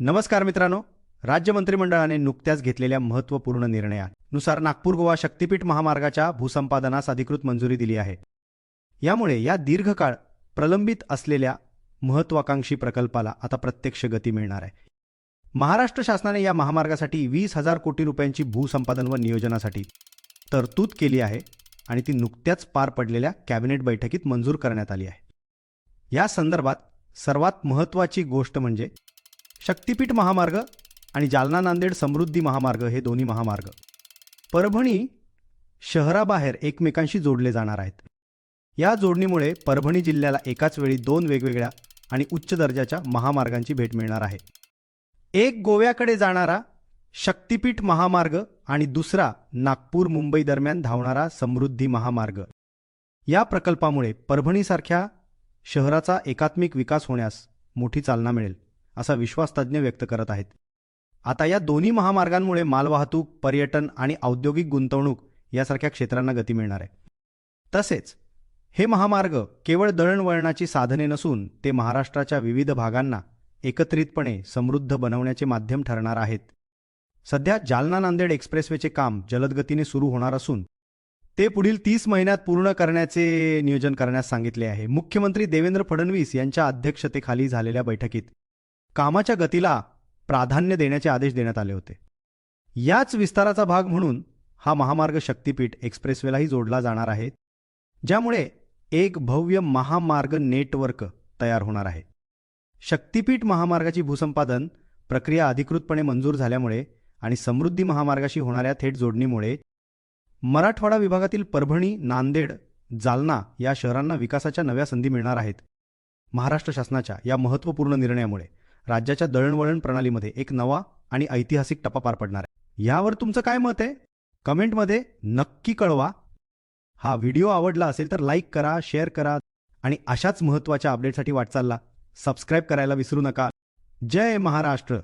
नमस्कार मित्रांनो. राज्य मंत्रिमंडळाने नुकत्याच घेतलेल्या महत्त्वपूर्ण निर्णयानुसार नागपूर गोवा शक्तीपीठ महामार्गाच्या भूसंपादनास अधिकृत मंजुरी दिली आहे. यामुळे या दीर्घकाळ प्रलंबित असलेल्या महत्वाकांक्षी प्रकल्पाला आता प्रत्यक्ष गती मिळणार आहे. महाराष्ट्र शासनाने या महामार्गासाठी वीस हजार कोटी रुपयांची भूसंपादन व नियोजनासाठी तरतूद केली आहे आणि ती नुकत्याच पार पडलेल्या कॅबिनेट बैठकीत मंजूर करण्यात आली आहे. या संदर्भात सर्वात महत्त्वाची गोष्ट म्हणजे शक्तीपीठ महामार्ग आणि जालना नांदेड समृद्धी महामार्ग हे दोन्ही महामार्ग. परभणी शहराबाहेर एकमेकांशी जोडले जाणार आहेत. या जोडणीमुळे परभणी जिल्ह्याला एकाच वेळी दोन वेगवेगळ्या आणि उच्च दर्जाच्या महामार्गांची भेट मिळणार आहे. एक गोव्याकडे जाणारा शक्तीपीठ महामार्ग आणि दुसरा नागपूर मुंबई दरम्यान धावणारा समृद्धी महामार्ग. या प्रकल्पामुळे परभणीसारख्या शहराचा एकात्मिक विकास होण्यास मोठी चालना मिळेल. असा विश्वास तज्ज्ञ व्यक्त करत आहेत. आता या दोन्ही महामार्गांमुळे मालवाहतूक पर्यटन आणि औद्योगिक गुंतवणूक यासारख्या क्षेत्रांना गती मिळणार आहे. तसेच हे महामार्ग केवळ दळणवळणाची साधने नसून ते महाराष्ट्राच्या विविध भागांना एकत्रितपणे समृद्ध बनवण्याचे माध्यम ठरणार आहेत. सध्या जालना नांदेड एक्सप्रेसवेचे काम जलदगतीने सुरू होणार असून ते पुढील तीस महिन्यात पूर्ण करण्याचे नियोजन करण्यास सांगितले आहे. मुख्यमंत्री देवेंद्र फडणवीस यांच्या अध्यक्षतेखाली झालेल्या बैठकीत कामाच्या गतीला प्राधान्य देण्याचे आदेश देण्यात आले होते. याच विस्ताराचा भाग म्हणून हा महामार्ग शक्तीपीठ एक्सप्रेसवेलाही जोडला जाणार आहे ज्यामुळे एक भव्य महामार्ग नेटवर्क तयार होणार आहे. शक्तीपीठ महामार्गाची भूसंपादन प्रक्रिया अधिकृतपणे मंजूर झाल्यामुळे आणि समृद्धी महामार्गाशी होणाऱ्या थेट जोडणीमुळे मराठवाडा विभागातील परभणी नांदेड जालना या शहरांना विकासाच्या नव्या संधी मिळणार आहेत महाराष्ट्र शासनाच्या या महत्त्वपूर्ण निर्णयामुळे. राज्याच्या दळणवळण प्रणालीमध्ये एक नवा आणि ऐतिहासिक टप्पा पार पडणार आहे. यावर तुमचं काय मत आहे? कमेंटमध्ये नक्की कळवा. हा व्हिडिओ आवडला असेल तर लाईक करा शेअर करा आणि अशाच महत्त्वाच्या अपडेटसाठी वाटचालला. सबस्क्राईब करायला विसरू नका. जय महाराष्ट्र.